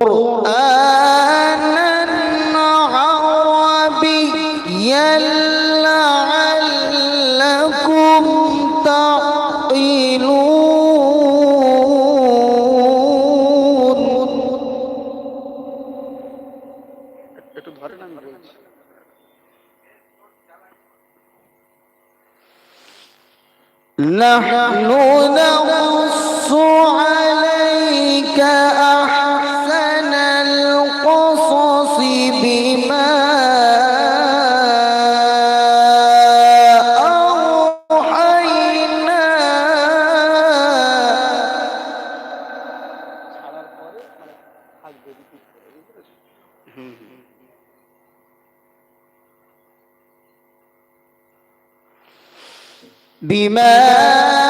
قرآنا بما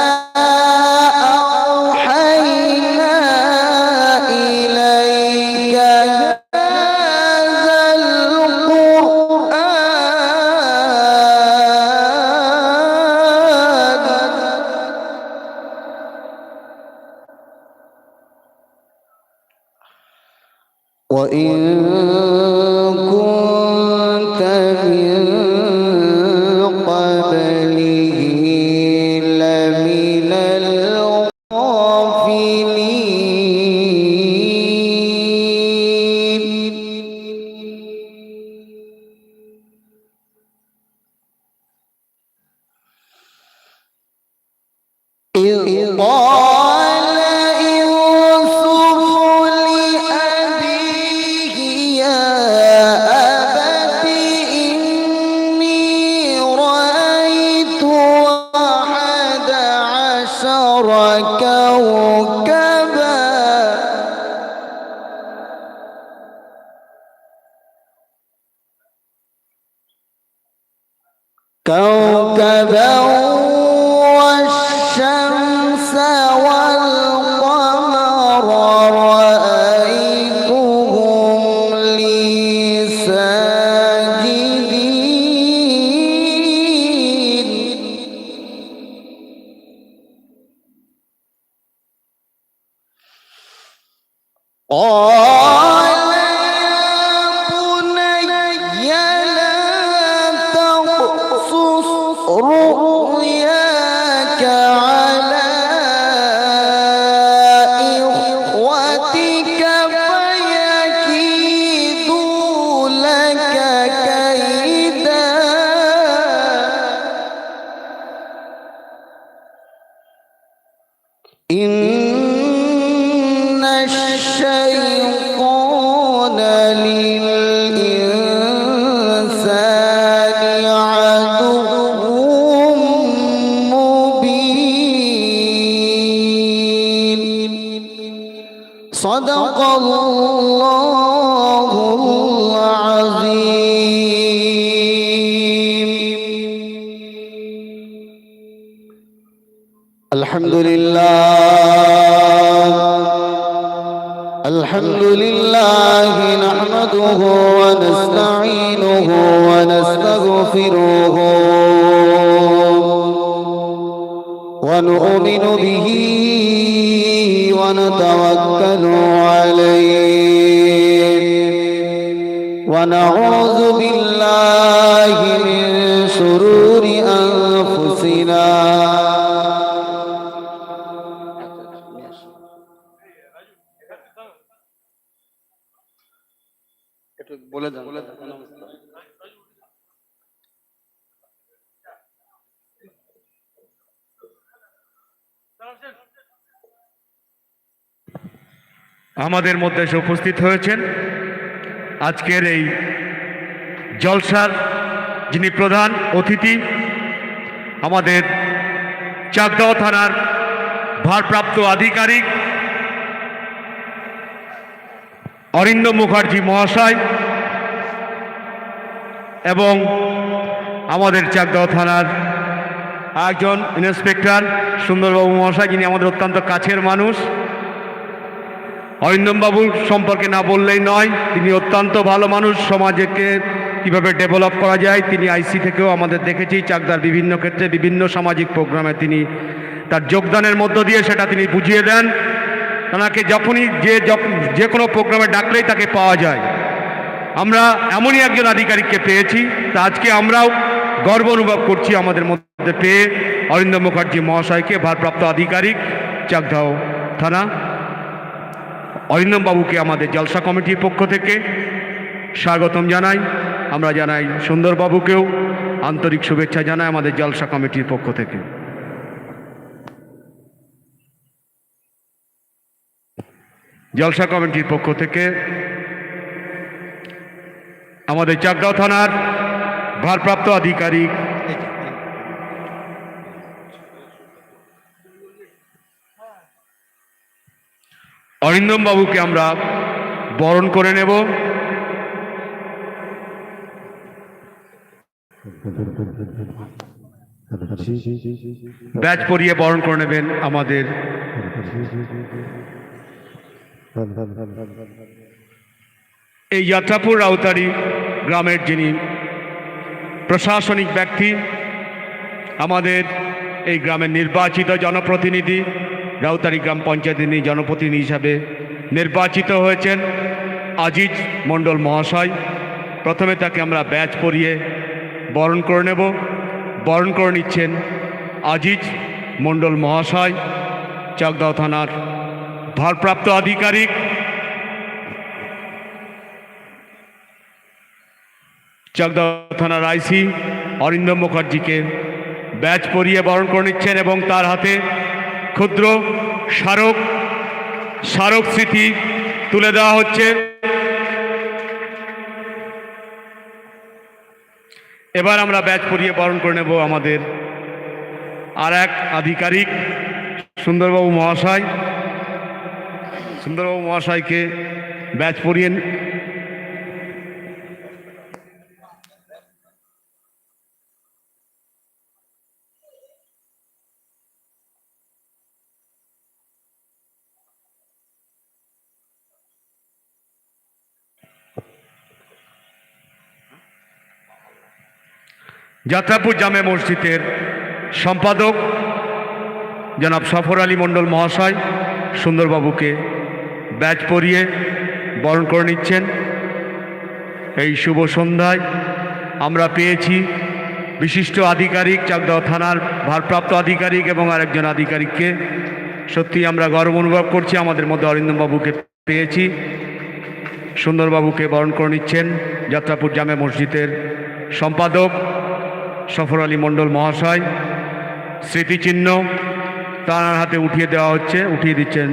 إن الشيطان نحمده ونستعينه ونستغفره. ونؤمن به ونتوكل عليه. ونعوذ بالله من شرور বলে আমাদের মধ্যে এসে উপস্থিত হয়েছেন আজকের এই জলসার যিনি প্রধান অতিথি আমাদের চাকদাও থানার ভারপ্রাপ্ত আধিকারিক অরিন্দ মুখার্জি মহাশয় এবং আমাদের চাকদাও থানার একজন ইন্সপেক্টর সুন্দরবাবু মহাশয়, যিনি আমাদের অত্যন্ত কাছের মানুষ। অরিন্দম বাবুর সম্পর্কে না বললেই নয়, তিনি অত্যন্ত ভালো মানুষ। সমাজকে কীভাবে ডেভেলপ করা যায়, তিনি আইসি থেকেও আমাদের দেখেছি। চাকদার বিভিন্ন ক্ষেত্রে, বিভিন্ন সামাজিক প্রোগ্রামে তিনি তার যোগদানের মধ্য দিয়ে সেটা তিনি বুঝিয়ে দেন। তাকে যখনই যে যে কোনো প্রোগ্রামে ডাকলেই তাকে পাওয়া যায়। আমরা এমনই একজন আধিকারিককে পেয়েছি, তা আজকে আমরাও গর্ব অনুভব করছি আমাদের মধ্যে পেয়ে অরিন্দম মুখার্জি মহাশয়কে, ভারপ্রাপ্ত আধিকারিক চাকদাও থানা, অরিন্দমবাবুকে আমাদের জলসা কমিটির পক্ষ থেকে স্বাগতম জানাই। আমরা জানাই সুন্দরবাবুকেও আন্তরিক শুভেচ্ছা জানাই আমাদের জলসা কমিটির পক্ষ থেকে। জলসা কমিটির পক্ষ থেকে আমাদের চাকদাও থানার ভারপ্রাপ্ত আধিকারিক। অরিন্দম বাবুকে আমরা বরণ করে নেব। ব্যাচ পরিয়ে বরণ করে নেবেন আমাদের এই যাত্রাপুর রাউতারি গ্রামের যিনি প্রশাসনিক ব্যক্তি, আমাদের এই গ্রামের নির্বাচিত জনপ্রতিনিধি, রাউতারি গ্রাম পঞ্চায়েতের যিনি জনপ্রতিনিধি হিসাবে নির্বাচিত হয়েছেন, আজিজ মণ্ডল মহাশয়। প্রথমে তাকে আমরা ব্যাচ পরিয়ে বরণ করে নেব। বরণ করে নিচ্ছেন আজিজ মণ্ডল মহাশয় চাকদাও থানার ভারপ্রাপ্ত আধিকারিক চাকদাও থানার আইসি অরিন্দম মুখার্জিকে ব্যাচ পরিয়ে বরণ করে নিচ্ছেন এবং তার হাতে ক্ষুদ্র স্মারক স্মারক স্মৃতি তুলে দেওয়া হচ্ছে। এবার আমরা ব্যাচ পরিয়ে বরণ করে নেব আমাদের আর এক আধিকারিক, সুন্দরবাবু মহাশয়। সুন্দরবাবু মহাশয়কে ব্যাচ পরিয়ে যাত্রাপুর জামে মসজিদের সম্পাদক জনাব সফর আলী মণ্ডল মহাশয় সুন্দরবাবুকে ব্যাচ পরিয়ে বরণ করে নিচ্ছেন। এই শুভ সন্ধ্যায় আমরা পেয়েছি বিশিষ্ট আধিকারিক, চাকদাহ থানার ভারপ্রাপ্ত আধিকারিক এবং আরেকজন আধিকারিককে। সত্যি আমরা গর্ব অনুভব করছি, আমাদের মধ্যে অরিন্দমবাবুকে পেয়েছি। সুন্দরবাবুকে বরণ করে নিচ্ছেন যাত্রাপুর জামে মসজিদের সম্পাদক। সফর আলী মণ্ডল মহাশয়, স্মৃতিচিহ্ন তার হাতে উঠিয়ে দেওয়া হচ্ছে, উঠিয়ে দিচ্ছেন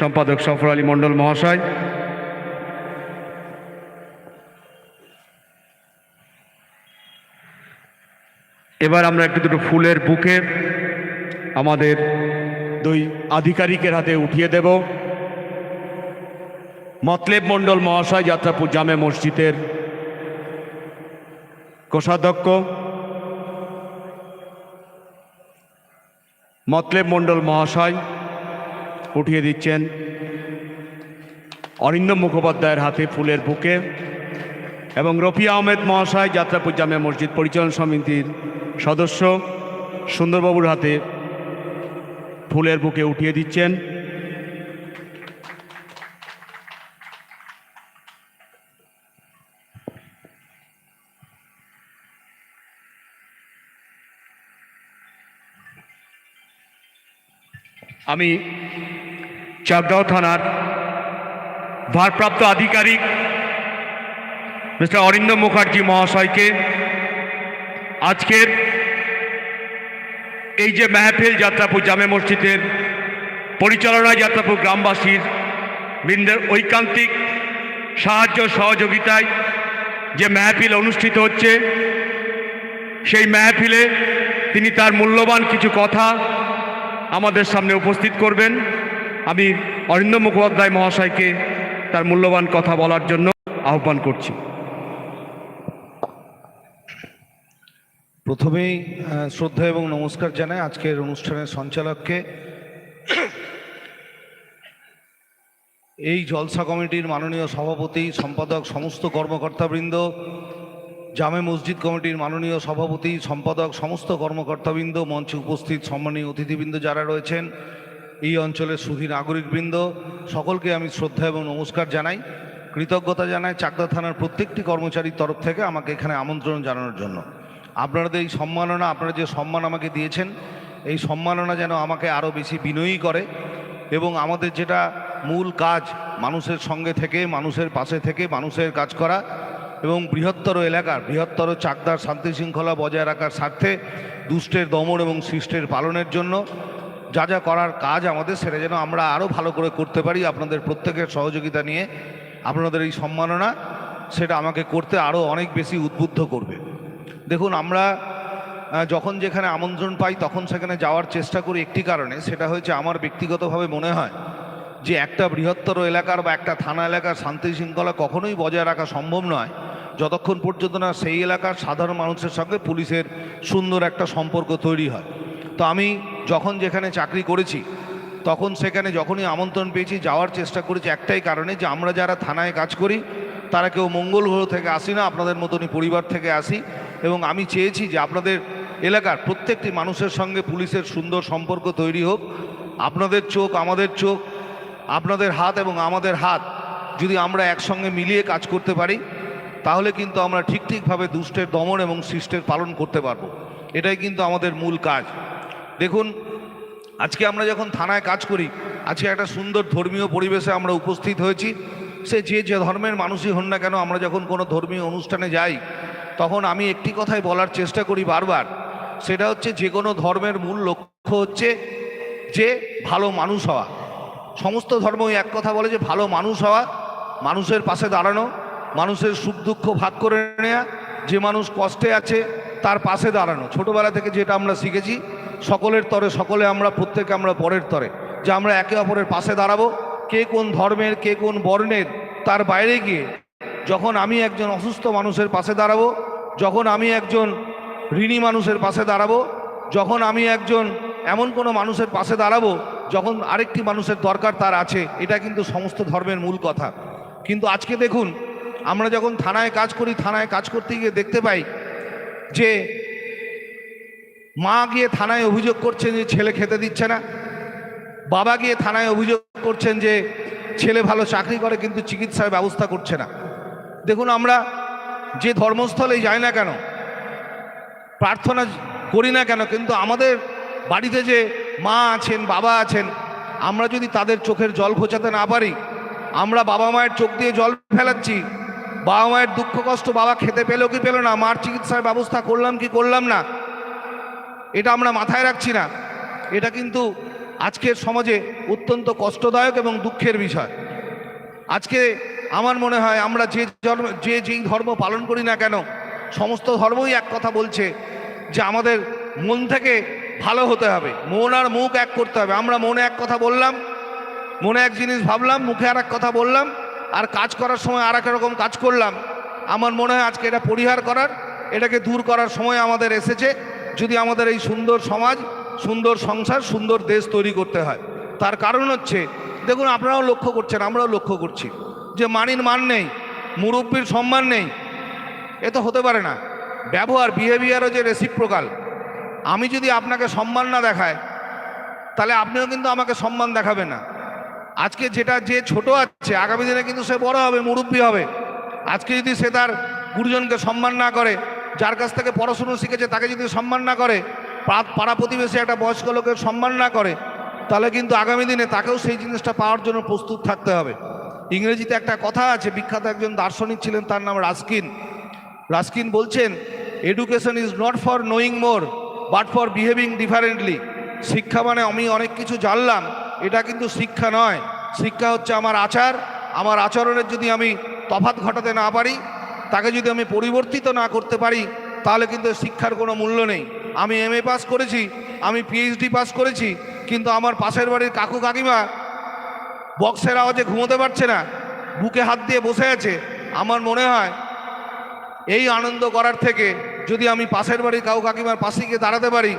সম্পাদক সফর আলী মণ্ডল মহাশয়। এবার আমরা একটু দুটো ফুলের বুকে আমাদের দুই আধিকারিকের হাতে উঠিয়ে দেব। মতলেব মণ্ডল মহাশয়, যাত্রাপুর জামে মসজিদের কোষাধ্যক্ষ মতলেব মণ্ডল মহাশয় উঠিয়ে দিচ্ছেন। অরিন্দম মুখোপাধ্যায়ের হাতে ফুলের বুকে এবং রফিয়া আহমেদ মহাশয় যাত্রাপুর জামে মসজিদ পরিচালন সমিতির সদস্য সুন্দরবাবুর হাতে ফুলের বুকে উঠিয়ে দিচ্ছেন। আমি চাকদাও থানার ভারপ্রাপ্ত আধিকারিক মিস্টার অরিন্দম মুখার্জি মহাশয়কে আজকের এই যে মেহফিল যাত্রাপুর জামে মসজিদের পরিচালনায় যাত্রাপুর গ্রামবাসীর বৃন্দের ঐকান্তিক সাহায্য সহযোগিতায় যে মেহফিল অনুষ্ঠিত হচ্ছে, সেই মেহফিলে তিনি তার মূল্যবান কিছু কথা আমাদের সামনে উপস্থিত করবেন। আমি অরিন্দ মুখোপাধ্যায় মহাশয়কে তার মূল্যবান কথা বলার জন্য আহ্বান করছি। প্রথমেই শ্রদ্ধা এবং নমস্কার জানাই আজকের অনুষ্ঠানের সঞ্চালককে। এই জলসা কমিটির মাননীয় সভাপতি, সম্পাদক, সমস্ত কর্মকর্তাবৃন্দ জামে মসজিদ কমিটির মাননীয় সভাপতি, সম্পাদক, সমস্ত কর্মকর্তাবৃন্দ, মঞ্চে উপস্থিত সম্মানীয় অতিথিবৃন্দ যারা রয়েছেন, এই অঞ্চলের সুধী নাগরিকবৃন্দ, সকলকে আমি শ্রদ্ধা এবং নমস্কার জানাই, কৃতজ্ঞতা জানাই চাকদা থানার প্রত্যেকটি কর্মচারীর তরফ থেকে আমাকে এখানে আমন্ত্রণ জানানোর জন্য। আপনাদের এই সম্মাননা, আপনারা যে সম্মান আমাকে দিয়েছেন, এই সম্মাননা যেন আমাকে আরও বেশি বিনয়ী করে এবং আমাদের যেটা মূল কাজ মানুষের সঙ্গে থেকে, মানুষের পাশে থেকে, মানুষের কাজ করা এবং বৃহত্তর এলাকার, বৃহত্তর চাকদার শান্তি শৃঙ্খলা বজায় রাখার স্বার্থে দুষ্টের দমন এবং সৃষ্টের পালনের জন্য যা যা করার কাজ আমাদের, সেটা যেন আমরা আরও ভালো করে করতে পারি আপনাদের প্রত্যেকের সহযোগিতা নিয়ে। আপনাদের এই সম্মাননা, সেটা আমাকে করতে আরও অনেক বেশি উদ্বুদ্ধ করবে। দেখুন, আমরা যখন যেখানে আমন্ত্রণ পাই, তখন সেখানে যাওয়ার চেষ্টা করি একটি কারণে, সেটা হয়েছে আমার ব্যক্তিগতভাবে মনে হয় যে একটা বৃহত্তর এলাকার বা একটা থানা এলাকার শান্তি শৃঙ্খলা কখনোই বজায় রাখা সম্ভব নয়। যতক্ষণ পর্যন্ত না সেই এলাকার সাধারণ মানুষের সঙ্গে পুলিশের সুন্দর একটা সম্পর্ক তৈরি হয়। তো আমি যখন যেখানে চাকরি করেছি, তখন সেখানে যখনই আমন্ত্রণ পেয়েছি, যাওয়ার চেষ্টা করেছি একটাই কারণে যে আমরা যারা থানায় কাজ করি, তারা কেউ মঙ্গল গ্রহ থেকে আসি না, আপনাদের মতনই পরিবার থেকে আসি। এবং আমি চেয়েছি যে আপনাদের এলাকার প্রত্যেকটি মানুষের সঙ্গে পুলিশের সুন্দর সম্পর্ক তৈরি হোক। আপনাদের চোখ আমাদের চোখ, আপনাদের হাত এবং আমাদের হাত যদি আমরা একসঙ্গে মিলিয়ে কাজ করতে পারি তাহলে কিন্তু আমরা ঠিক ঠিকভাবে দুষ্টের দমন এবং সৃষ্টের পালন করতে পারব। এটাই কিন্তু আমাদের মূল কাজ। দেখুন, আজকে আমরা যখন থানায় কাজ করি, আজকে একটা সুন্দর ধর্মীয় পরিবেশে আমরা উপস্থিত হয়েছি। সে যে যে ধর্মের মানুষই হন না কেন, আমরা যখন কোনো ধর্মীয় অনুষ্ঠানে যাই, তখন আমি একটি কথাই বলার চেষ্টা করি বারবার। সেটা হচ্ছে, যে কোনো ধর্মের মূল লক্ষ্য হচ্ছে যে ভালো মানুষ হওয়া। সমস্ত ধর্মই এক কথা বলে যে ভালো মানুষ হওয়া, মানুষের পাশে দাঁড়ানো মানুষের সুখ দুঃখ ভাগ করে নেওয়া যে মানুষ কষ্টে আছে, তার পাশে দাঁড়ানো। ছোটবেলা থেকে যেটা আমরা শিখেছি, সকলের তরে সকলে আমরা, প্রত্যেকে আমরা পরের তরে। যে আমরা একে অপরের পাশে দাঁড়াবো, কে কোন ধর্মের, কে কোন বর্ণের, তার বাইরে গিয়ে যখন আমি একজন অসুস্থ মানুষের পাশে দাঁড়াবো, যখন আমি একজন ঋণী মানুষের পাশে দাঁড়াবো, যখন আমি একজন এমন কোনো মানুষের পাশে দাঁড়াবো, যখন আরেকটি মানুষের দরকার তার আছে, এটা কিন্তু সমস্ত ধর্মের মূল কথা। কিন্তু আজকে দেখুন আমরা যখন থানায় কাজ করি, থানায় কাজ করতে গিয়ে দেখতে পাই যে মা গিয়ে থানায় অভিযোগ করছেন যে ছেলে খেতে দিচ্ছে না। বাবা গিয়ে থানায় অভিযোগ করছেন যে ছেলে ভালো চাকরি করে কিন্তু চিকিৎসার ব্যবস্থা করছে না। দেখুন, আমরা যে ধর্মস্থলে যাই না কেন, প্রার্থনা করি না কেন, কিন্তু আমাদের বাড়িতে যে মা আছেন, বাবা আছেন, আমরা যদি তাদের চোখের জল ঘোচাতে না পারি, আমরা বাবা মায়ের চোখ দিয়ে জল ফেলাচ্ছি বাবা মায়ের দুঃখ কষ্ট বাবা খেতে পেল কি পেল না, মার চিকিৎসার ব্যবস্থা করলাম কি করলাম না, এটা আমরা মাথায় রাখছি না। এটা কিন্তু আজকের সমাজে অত্যন্ত কষ্টদায়ক এবং দুঃখের বিষয়। আজকে আমার মনে হয় আমরা যে ধর্ম যে যেই ধর্ম পালন করি না কেন, সমস্ত ধর্মই এক কথা বলছে যে আমাদের মন থেকে ভালো হতে হবে। মন আর মুখ এক করতে হবে। আমরা মনে এক কথা বললাম, মনে এক জিনিস ভাবলাম, মুখে আর এক কথা বললাম আর কাজ করার সময় আর রকম কাজ করলাম। আমার মনে হয় আজকে এটা পরিহার করার, এটাকে দূর করার সময় আমাদের এসেছে। যদি আমাদের এই সুন্দর সমাজ, সুন্দর সংসার, সুন্দর দেশ তৈরি করতে হয়। তার কারণ হচ্ছে, দেখুন আপনারাও লক্ষ্য করছেন, আমরাও লক্ষ্য করছি যে মানির মান নেই, মুরব্বীর সম্মান নেই। এ তো হতে পারে না। ব্যবহার বিহেভিয়ারও যে রেসিপ্রোকাল আমি যদি আপনাকে সম্মান না দেখায়, তাহলে আপনিও কিন্তু আমাকে সম্মান দেখাবেন না। আজকে যেটা যে ছোট আছে, আগামী দিনে কিন্তু সে বড় হবে, মুরব্বী হবে। আজকে যদি সে তার গুরুজনকে সম্মান না করে, যার কাছ থেকে পড়াশুনো শিখেছে তাকে যদি সম্মান না করে পাড়া প্রতিবেশী একটা বয়স্ক লোকের সম্মান না করে, তাহলে কিন্তু আগামী দিনে তাকেও সেই জিনিসটা পাওয়ার জন্য প্রস্তুত থাকতে হবে। ইংরেজিতে একটা কথা আছে, বিখ্যাত একজন দার্শনিক ছিলেন, তার নাম রাস্কিন। রাস্কিন বলছেন education is not for knowing more but for behaving differently শিক্ষা মানে আমি অনেক কিছু জানলাম এটা কিন্তু শিক্ষা নয়। শিক্ষা হচ্ছে আমার আচার। আমার আচরণের যদি আমি তফাৎ ঘটাতে না পারি, তাকে যদি আমি পরিবর্তিত না করতে পারি, তাহলে কিন্তু শিক্ষার কোনো মূল্য নেই। আমি এম এ পাস করেছি, আমি পিএইচডি পাস করেছি, কিন্তু আমার পাশের বাড়ির কাকু কাকিমা বক্সের আওয়াজে ঘুমোতে পারছে না, বুকে হাত দিয়ে বসে আছে। আমার মনে হয় এই আনন্দ করার থেকে যদি আমি পাশের বাড়ির কাউ কাকিমার পাশে গিয়ে দাঁড়াতে পারি,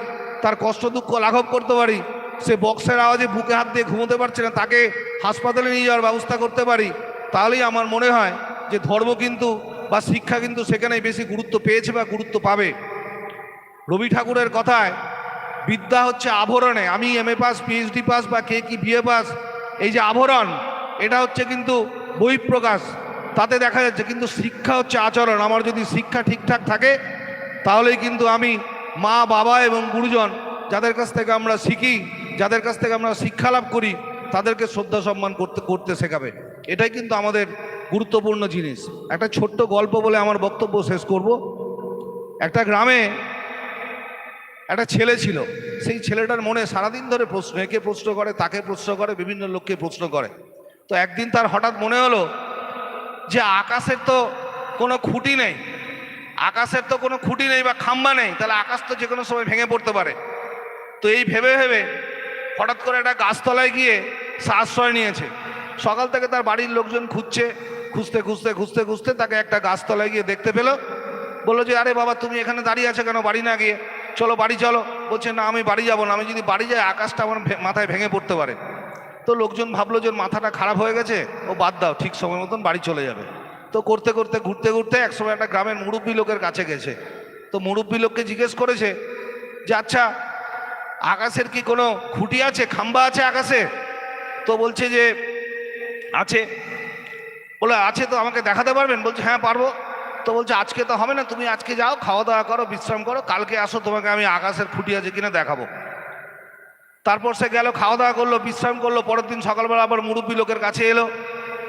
তার কষ্ট দুঃখ লাঘব করতে পারি সে বক্সের আওয়াজে বুকে হাত দিয়ে ঘুমোতে পারছে না, তাকে হাসপাতালে নিয়ে যাওয়ার ব্যবস্থা করতে পারি। তাহলেই আমার মনে হয় যে ধর্ম কিন্তু বা শিক্ষা কিন্তু সেখানে বেশি গুরুত্ব পেয়েছে বা গুরুত্ব পাবে। রবি ঠাকুরের কথায়, বিদ্যা হচ্ছে আভরণে। আমি M A pass, PhD pass বা কে কি বিএ পাস, এই যে আভরণ, এটা হচ্ছে কিন্তু বহিঃপ্রকাশ তাতে দেখা যাচ্ছে কিন্তু শিক্ষা হচ্ছে আচরণ। আমার যদি শিক্ষা ঠিকঠাক থাকে, তাহলেই কিন্তু আমি মা, বাবা এবং গুরুজন যাদের কাছ থেকে আমরা শিখি যাদের কাছ থেকে আমরা শিক্ষা লাভ করি, তাদেরকে শ্রদ্ধা সম্মান করতে করতে শেখাবে। এটাই কিন্তু আমাদের গুরুত্বপূর্ণ জিনিস। একটা ছোট্ট গল্প বলে আমার বক্তব্য শেষ করব। একটা গ্রামে একটা ছেলে ছিল। সেই ছেলেটার মনে সারাদিন ধরে প্রশ্ন, একে প্রশ্ন করে, তাকে প্রশ্ন করে, বিভিন্ন লোককে প্রশ্ন করে। তো একদিন তার হঠাৎ মনে হলো যে আকাশের তো কোনো খুঁটি নেই। আকাশের তো কোনো খুঁটি নেই বা খাম্বা নেই। তাহলে আকাশ তো যে কোনো সময় ভেঙে পড়তে পারে। তো এই ভেবে ভেবে হঠাৎ করে একটা গাছতলায় গিয়ে সে আশ্রয় নিয়েছে। সকাল থেকে তার বাড়ির লোকজন খুঁজছে, খুঁজতে খুঁজতে খুঁজতে খুঁজতে তাকে একটা গাছতলায় গিয়ে দেখতে পেল। বলল যে, আরে বাবা, তুমি এখানে দাঁড়িয়ে আছো কেন বাড়ি না গিয়ে? চলো বাড়ি চলো। বলছে, না, আমি বাড়ি যাব না। আমি যদি বাড়ি যাই, আকাশটা আমার মাথায় ভেঙে পড়তে পারে। তো লোকজন ভাবলো যে মাথাটা খারাপ হয়ে গেছে, ও বাদ দাও, ঠিক সময় মতন বাড়ি চলে যাবে। তো করতে করতে, ঘুরতে ঘুরতে একসময় একটা গ্রামের মুরব্বী লোকের কাছে গেছে। তো মুরব্বী লোককে জিজ্ঞেস করেছে যে আচ্ছা আকাশের কি কোনো খুঁটি আছে? খাম্বা আছে আকাশে? তো বলছে যে, আছে। বলে, আছে তো আমাকে দেখাতে পারবেন? বলছে হ্যাঁ পারব। তো বলছে, আজকে তো হবে না, তুমি আজকে যাও খাওয়া দাওয়া করো, বিশ্রাম করো, কালকে আসো, তোমাকে আমি আকাশের খুঁটি আছে কিনা দেখাবো। তারপর সে গেল খাওয়া দাওয়া করল, বিশ্রাম করল, পরের দিন সকালবেলা আবার মুরব্বী লোকের কাছে এলো।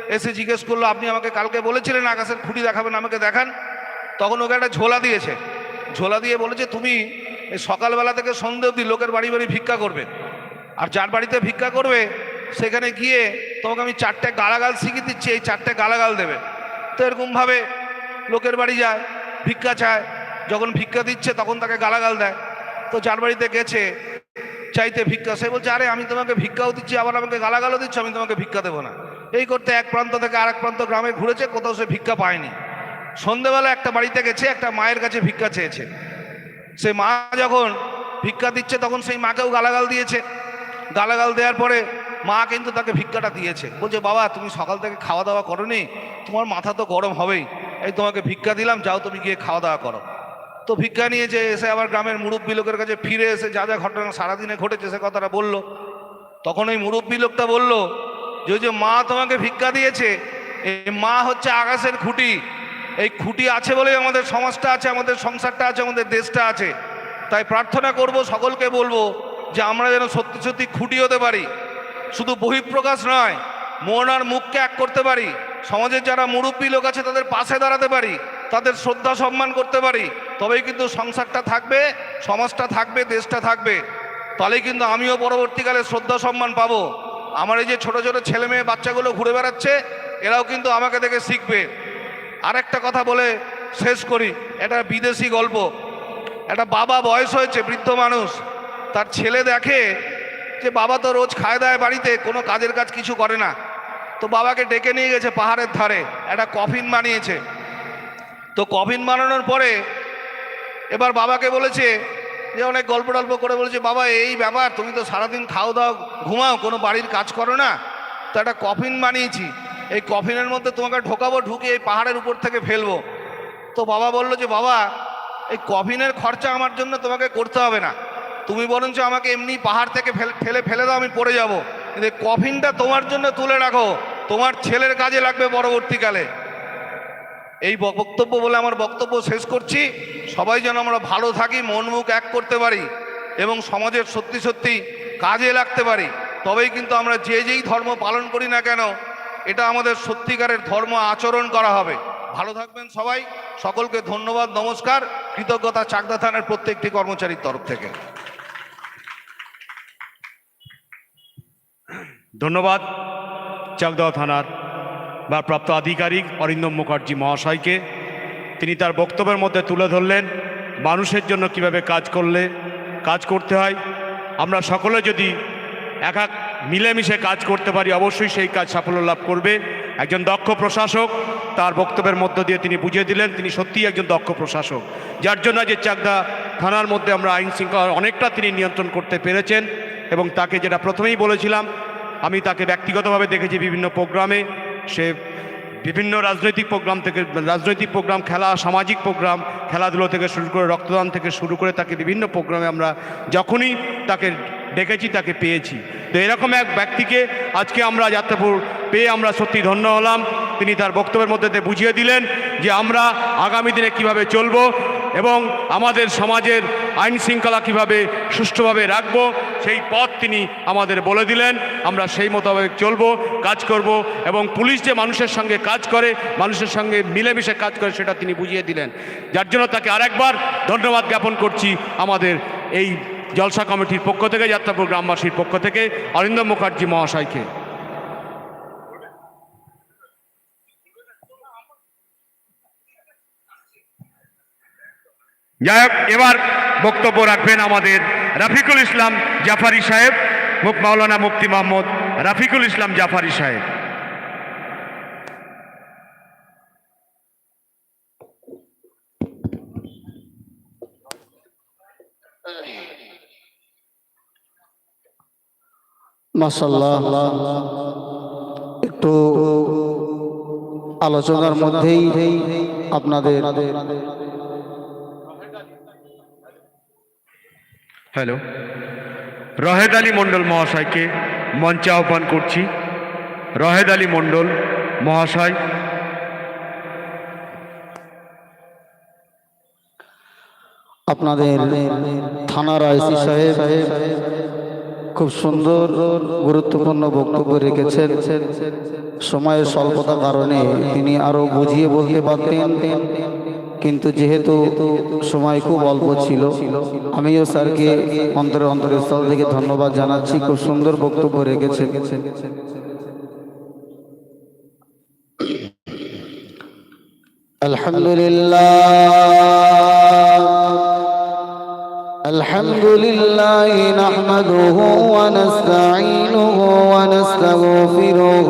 এসে জিজ্ঞেস করল, আপনি আমাকে কালকে বলেছিলেন আকাশের খুঁটি দেখাবেন, আমাকে দেখান। তখন ওকে একটা ঝোলা দিয়েছে। ঝোলা দিয়ে বলেছে, তুমি এই সকালবেলা থেকে সন্ধে অবধি লোকের বাড়ি বাড়ি ভিক্ষা করবে। আর যার বাড়িতে ভিক্ষা করবে, সেখানে গিয়ে তোমাকে আমি চারটে গালাগাল শিখিয়ে দিচ্ছি, এই চারটে গালাগাল দেবে। তো এরকমভাবে লোকের বাড়ি যায়, ভিক্ষা চায়। যখন ভিক্ষা দিচ্ছে, তখন তাকে গালাগাল দেয়। তো যার বাড়িতে গেছে, চাইতে ভিক্ষা, সে বলছে, আরে, আমি তোমাকে ভিক্ষাও দিচ্ছি, আবার আমাকে গালাগালও দিচ্ছ, আমি তোমাকে ভিক্ষা দেবো না। এই করতে এক প্রান্ত থেকে আরেক প্রান্ত গ্রামে ঘুরেছে, কোথাও সে ভিক্ষা পায়নি। সন্ধেবেলা একটা বাড়িতে গেছে, একটা মায়ের কাছে ভিক্ষা চেয়েছে। সে মা যখন ভিক্ষা দিচ্ছে, তখন সেই মাকেও গালাগাল দিয়েছে। গালাগাল দেওয়ার পরে মা কিন্তু তাকে ভিক্ষাটা দিয়েছে। বলছে, বাবা, তুমি সকাল থেকে খাওয়া দাওয়া করোনি? তোমার মাথা তো গরম হবেই। এই তোমাকে ভিক্ষা দিলাম, যাও তুমি গিয়ে খাওয়া দাওয়া করো। তো ভিক্ষা নিয়েছে এসে আবার গ্রামের মুরব্বী লোকের কাছে ফিরে এসে যা যা ঘটনা সারাদিনে ঘটেছে সে কথাটা বলল। তখন ওই মুরব্বী লোকটা বলল, যে যে মা তোমাকে ভিক্ষা দিয়েছে এই মা হচ্ছে আকাশের খুঁটি। এই খুঁটি আছে বলেই আমাদের সমাজটা আছে, আমাদের সংসারটা আছে, আমাদের দেশটা আছে। তাই প্রার্থনা করব সকলকে বলব যে আমরা যেন সত্যি সত্যি খুঁটি হতে পারি। শুধু বহিঃপ্রকাশ নয়, মন আর মুখকে এক করতে পারি। সমাজের যারা মুরব্বী লোক আছে তাদের পাশে দাঁড়াতে পারি, তাদের শ্রদ্ধা সম্মান করতে পারি। তবেই কিন্তু সংসারটা থাকবে, সমাজটা থাকবে, দেশটা থাকবে। তাহলেই কিন্তু আমিও পরবর্তীকালে শ্রদ্ধা সম্মান পাবো। আমার এই যে ছোট ছোট ছেলে মেয়ে বাচ্চাগুলো ঘুরে বেড়াচ্ছে, এরাও কিন্তু আমাকে দেখে শিখবে। আরেকটা কথা বলে শেষ করি। এটা বিদেশি গল্প। একটা বাবা বয়স হয়েছে, বৃদ্ধ মানুষ। তার ছেলে দেখে যে বাবা তো রোজ খায় দায় বাড়িতে, কোনো কাজের কাজ কিছু করে না। তো বাবাকে ডেকে নিয়ে গেছে পাহাড়ের ধারে, একটা কফিন বানিয়েছে। তো কফিন বানানোর পরে এবার বাবাকে বলেছে যে অনেক গল্প টল্প করে বলেছে, বাবা, এই ব্যাপার, তুমি তো সারাদিন খাও দাও, ঘুমাও, কোনো বাড়ির কাজ করো না। তো একটা কফিন বানিয়েছি। এই কফিনের মধ্যে তোমাকে ঢোকাবো, ঢুকে এই পাহাড়ের উপর থেকে ফেলব। তো বাবা বলল যে, বাবা, এই কফিনের খরচা আমার জন্য তোমাকে করতে হবে না। তুমি বরঞ্চ আমাকে এমনি পাহাড় থেকে ফেলে ফেলে দাও, আমি পড়ে যাব। কিন্তু এই কফিনটা তোমার জন্য তুলে রাখো। তোমার ছেলের কাজে লাগবে পরবর্তীকালে। এই বক্তব্য বলে আমার বক্তব্য শেষ করছি। সবাই যেন আমরা ভালো থাকি, মন মুখ এক করতে পারি এবং সমাজের সত্যি সত্যি কাজে লাগতে পারি। তবেই কিন্তু আমরা যে যেই ধর্ম পালন করি না কেন এটা আমাদের সত্যিকারের ধর্ম আচরণ করা হবে। ভালো থাকবেন সবাই। সকলকে ধন্যবাদ, নমস্কার। কৃতজ্ঞতা চাকদা থানার প্রত্যেকটি কর্মচারীর তরফ থেকে। ধন্যবাদ চাকদাহ থানার ভারপ্রাপ্ত আধিকারিক অরিন্দম মুখার্জি মহাশয়কে। তিনি তার বক্তব্যের মধ্যে তুলে ধরলেন মানুষের জন্য কীভাবে কাজ করলে কাজ করতে হয়। আমরা সকলে যদি এক এক মিলেমিশে কাজ করতে পারি, অবশ্যই সেই কাজ সাফল্য লাভ করবে। একজন দক্ষ প্রশাসক, তার বক্তব্যের মধ্য দিয়ে তিনি বুঝিয়ে দিলেন, তিনি সত্যিই একজন দক্ষ প্রশাসক। যার জন্য যে চাকদা থানার মধ্যে আমরা আইন শৃঙ্খলা অনেকটা তিনি নিয়ন্ত্রণ করতে পেরেছেন এবং তাকে যেটা প্রথমেই বলেছিলাম, আমি তাকে ব্যক্তিগতভাবে দেখেছি বিভিন্ন প্রোগ্রামে, সে বিভিন্ন রাজনৈতিক প্রোগ্রাম থেকে, রাজনৈতিক প্রোগ্রাম, খেলা, সামাজিক প্রোগ্রাম, খেলাধুলো থেকে শুরু করে রক্তদান থেকে শুরু করে তাকে বিভিন্ন প্রোগ্রামে আমরা যখনই তাকে ডেকেছি, তাকে পেয়েছি। তো এরকম এক ব্যক্তিকে আজকে আমরা যাত্রাপুর পেয়ে আমরা সত্যি ধন্য হলাম। তিনি তার বক্তব্যের মধ্যে বুঝিয়ে দিলেন যে আমরা আগামী দিনে কীভাবে চলবো এবং আমাদের সমাজের আইন শৃঙ্খলা কীভাবে সুষ্ঠুভাবে রাখব। সেই পথ তিনি আমাদের বলে দিলেন। আমরা সেই মোতাবেক চলবো, কাজ করব এবং পুলিশ যে মানুষের সঙ্গে কাজ করে, মানুষের সঙ্গে মিলেমিশে কাজ করে, সেটা তিনি বুঝিয়ে দিলেন। যার জন্য তাকে আরেকবার ধন্যবাদ জ্ঞাপন করছি আমাদের এই জলসা কমিটির পক্ষ থেকে, যাত্রাপুর গ্রামবাসীর পক্ষ থেকে, অরিন্দম মুখার্জি মহাশয়কে। যাই হোক, এবার বক্তব্য রাখবেন আমাদের রাফিকুল ইসলাম জাফারি সাহেব, মুখ মাওলানা মুফতি মোহাম্মদ রাফিকুল ইসলাম জাফারি সাহেব। একটু আলোচনার মধ্যেই আপনাদের হ্যালো। রহেদ আলী মণ্ডল মহাশয়কে মঞ্চে আহ্বান করছি। রহেদ আলী মণ্ডল মহাশয়। আপনাদের থানার আইসি সাহেব খুব সুন্দর, গুরুত্বপূর্ণ বক্তব্য রেখেছেন। সময়ের স্বল্পতার কারণে তিনি আরও বুঝিয়ে বলতে পারতেন। কিন্তু যেহেতু সময় খুব অল্প ছিল আমিও স্যারকে অন্তরে অন্তরের স্থল থেকে ধন্যবাদ জানাচ্ছি খুব সুন্দর বক্তব্য রেখেছেন الحمد لله الحمد لله نحمده ونستعينه ونستغفره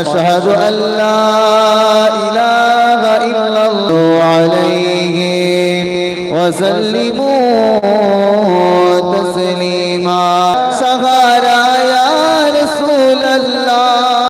ونشهد أن لا إله إلا الله عليه وسلم.